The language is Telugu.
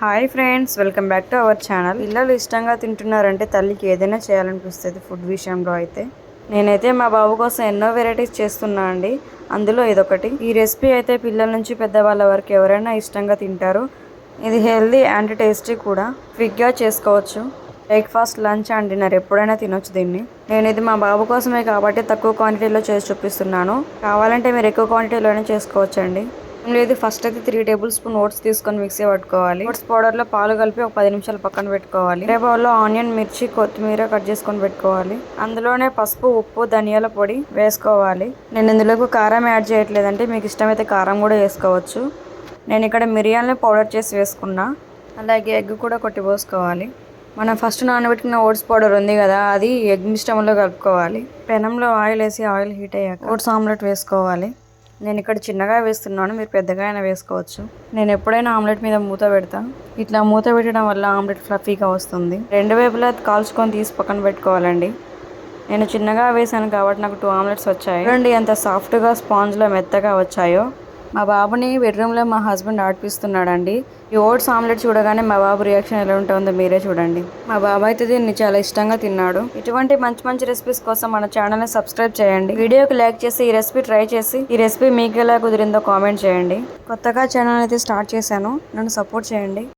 Hi friends welcome back to our channel. పిల్లలు ఇష్టంగా తింటున్నారంటే తల్లికి ఏదైనా చేయాలనిపిస్తుంది ఫుడ్ విషయంలో అయితే. నేనైతే మా బాబు కోసం ఎన్నో వెరైటీస్ చేస్తున్నా అండి. అందులో ఇదొకటి. ఈ రెసిపీ అయితే పిల్లల నుంచి పెద్దవాళ్ళ వరకు ఎవరైనా ఇష్టంగా తింటారు. ఇది హెల్దీ అండ్ టేస్టీ కూడా. క్విక్గా చేసుకోవచ్చు. బ్రేక్ఫాస్ట్ లంచ్ అండ్ డిన్నర్ ఎప్పుడైనా తినొచ్చు దీన్ని. నేను ఇది మా బాబు కోసమే కాబట్టి తక్కువ క్వాంటిటీలో చేసి చూపిస్తున్నాను. కావాలంటే మీరు ఎక్కువ క్వాంటిటీలోనే చేసుకోవచ్చండి. లేదు ఫస్ట్ అయితే త్రీ టేబుల్ స్పూన్ ఓట్స్ తీసుకొని మిక్సీ పట్టుకోవాలి. ఓట్స్ పౌడర్లో పాలు కలిపి ఒక పది నిమిషాలు పక్కన పెట్టుకోవాలి. రే బౌల్లో ఆనియన్ మిర్చి కొత్తిమీర కట్ చేసుకొని పెట్టుకోవాలి. అందులోనే పసుపు ఉప్పు ధనియాల పొడి వేసుకోవాలి. నేను ఇందులోకి కారం యాడ్ చేయట్లేదంటే మీకు ఇష్టమైతే కారం కూడా వేసుకోవచ్చు. నేను ఇక్కడ మిరియాలని పౌడర్ చేసి వేసుకున్నా. అలాగే ఎగ్ కూడా కొట్టి పోసుకోవాలి. మనం ఫస్ట్ నానబెట్టుకున్న ఓట్స్ పౌడర్ ఉంది కదా అది ఎగ్ మిశ్రమంలో కలుపుకోవాలి. పెనంలో ఆయిల్ వేసి ఆయిల్ హీట్ అయ్యాక ఓట్స్ ఆమ్లెట్ వేసుకోవాలి. నేను ఇక్కడ చిన్నగా వేస్తున్నాను మీరు పెద్దగా అయినా వేసుకోవచ్చు. నేను ఎప్పుడైనా ఆమ్లెట్ మీద మూత పెడతా. ఇట్లా మూత పెట్టడం వల్ల ఆమ్లెట్ ఫ్లఫీగా వస్తుంది. రెండు వైపులా కాల్చుకొని తీసి పక్కన పెట్టుకోవాలండి. నేను చిన్నగా వేసాను కాబట్టి నాకు టూ ఆమ్లెట్స్ వచ్చాయి. చూడండి ఎంత సాఫ్ట్గా స్పాంజ్లో మెత్తగా వచ్చాయో. మా బాబుని బెడ్రూమ్లో మా హస్బెండ్ ఆడిపిస్తున్నాడండి. ఈ ఓట్స్ ఆమ్లెట్ చూడగానే మా బాబు రియాక్షన్ ఎలా ఉంటుందో మీరే చూడండి. మా బాబు అయితే దీన్ని చాలా ఇష్టంగా తిన్నాడు. ఇటువంటి మంచి మంచి రెసిపీస్ కోసం మన ఛానల్ని సబ్స్క్రైబ్ చేయండి. వీడియోకి లైక్ చేసి ఈ రెసిపీ ట్రై చేసి ఈ రెసిపీ మీకు ఎలా కుదిరిందో కామెంట్ చేయండి. కొత్తగా ఛానల్ అయితే స్టార్ట్ చేశాను. నన్ను సపోర్ట్ చేయండి.